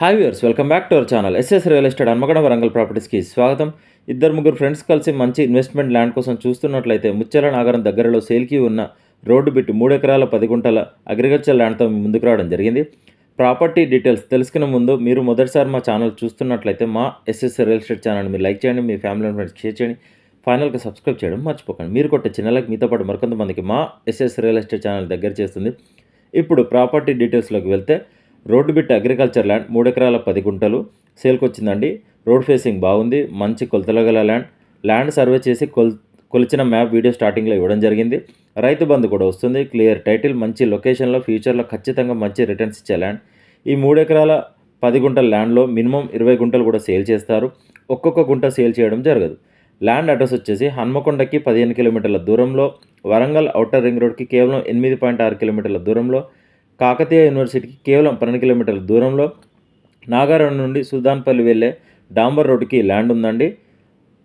Hi viewers welcome back to our channel S S real estate Hanmagada Warangal ప్రాపర్టీస్కి స్వాగతం. ఇద్దరు ముగ్గురు ఫ్రెండ్స్ కలిసి మంచి ఇన్వెస్ట్మెంట్ ల్యాండ్ కోసం చూస్తున్నట్లయితే ముచ్చెల నాగరం దగ్గరలో సేల్కి ఉన్న రోడ్డు బిట్ మూడు ఎకరాల పది గుంటల అగ్రికల్చర్ ల్యాండ్తో ముందుకు రావడం జరిగింది. ప్రాపర్టీ డీటెయిల్స్ తెలుసుకునే ముందు మీరు మొదటిసారి మా ఛానల్ చూస్తున్నట్లయితే మా S S real estate channel మీరు లైక్ చేయండి మీ ఫ్యామిలీ ఫ్రెండ్స్ షేర్ చేయండి. ఫైనల్గా సబ్స్క్రైబ్ చేయడం మర్చిపోకండి. మీరు కొట్టే చిన్నలకు మీతో పాటు మరికొంతమందికి మా ఎస్ఎస్ రియల్ ఎస్టేట్ ఛానల్ దగ్గర చేస్తుంది. ఇప్పుడు ప్రాపర్టీ డీటెయిల్స్లోకి వెళ్తే రోడ్డు బిట్ అగ్రికల్చర్ ల్యాండ్ మూడు ఎకరాల పది గుంటలు. సేల్కి వచ్చిందండి. రోడ్ ఫేసింగ్ బాగుంది. మంచి కొలతల గల ల్యాండ్. ల్యాండ్ సర్వే చేసి కొల్ కొలిచిన మ్యాప్ వీడియో స్టార్టింగ్లో ఇవ్వడం జరిగింది. రైతు బంధు కూడా వస్తుంది. క్లియర్ టైటిల్ మంచి లొకేషన్లో ఫ్యూచర్లో ఖచ్చితంగా మంచి రిటర్న్స్ ఇచ్చే ల్యాండ్. ఈ మూడు ఎకరాల పది గుంటల ల్యాండ్లో మినిమం ఇరవై గుంటలు కూడా సేల్ చేస్తారు. ఒక్కొక్క గుంట సేల్ చేయడం జరగదు. ల్యాండ్ అడ్రస్ వచ్చేసి హన్మకొండకి పదిహేను కిలోమీటర్ల దూరంలో వరంగల్ ఔటర్ రింగ్ రోడ్కి కేవలం ఎనిమిది పాయింట్ ఆరు కిలోమీటర్ల దూరంలో కాకతీయ యూనివర్సిటీకి కేవలం పన్నెండు కిలోమీటర్ల దూరంలో నాగారం నుండి సుల్తాన్పల్లి వెళ్ళే డాంబర్ రోడ్డుకి ల్యాండ్ ఉందండి.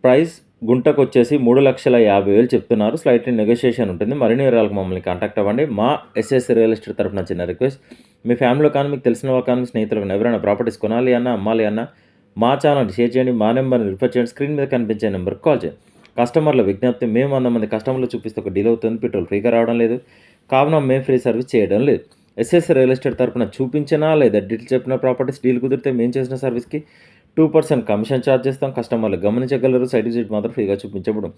ప్రైస్ గుంటకు వచ్చేసి మూడు లక్షల యాభై వేలు చెప్తున్నారు. స్లైట్లీ నెగోషియేషన్ ఉంటుంది. మరిన్ని వివరాలకు మమ్మల్ని కాంటాక్ట్ అవ్వండి. మా ఎస్ఎస్ రియల్ ఎస్టేట్ తరఫున చిన్న రిక్వెస్ట్. మీ ఫ్యామిలీలో కానీ మీకు తెలిసిన వాళ్ళు కానీ స్నేహితులకు ఎవరైనా ప్రాపర్టీస్ కొనాలి అన్నా అమ్మాలి అన్నా మా ఛానల్ షేర్ చేయండి. మా నెంబర్ని రిఫర్ చేయండి. స్క్రీన్ మీద కనిపించే నెంబర్కి కాల్ చేయండి. కస్టమర్ల విజ్ఞప్తి మేము వంద మంది కస్టమర్లు చూపిస్తే ఒక డీల్ అవుతుంది. పెట్రోల్ ఫ్రీగా రావడం లేదు. కావున మేము ఫ్రీ సర్వీస్ చేయడం లేదు. ఎస్ఎస్ రియల్ ఎస్టేట్ తరపున చూపించినా లేదా డీటెయిల్ చెప్పిన ప్రాపర్టీస్ డీల్ కుదిరితే మేము చేసిన సర్వీస్కి టూ పర్సెంట్ కమిషన్ ఛార్జ్ చేస్తాం. కస్టమర్లు గమనించగలరు. సైట్ విజిట్ మాత్రం ఫ్రీగా చూపించబడు.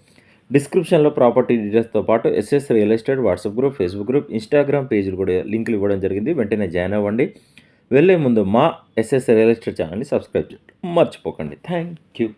డిస్క్రిప్షన్లో ప్రాపర్టీ డీటెయిల్స్తో పాటు S S real estate WhatsApp group Facebook group Instagram పేజీలు కూడా లింకులు ఇవ్వడం జరిగింది. వెంటనే జాయిన్ అవ్వండి. వెళ్ళే ముందు మా ఎస్ఎస్ రియల్ ఎస్టేట్ ఛానల్ని సబ్స్క్రైబ్ చేయండి మర్చిపోకండి. Thank you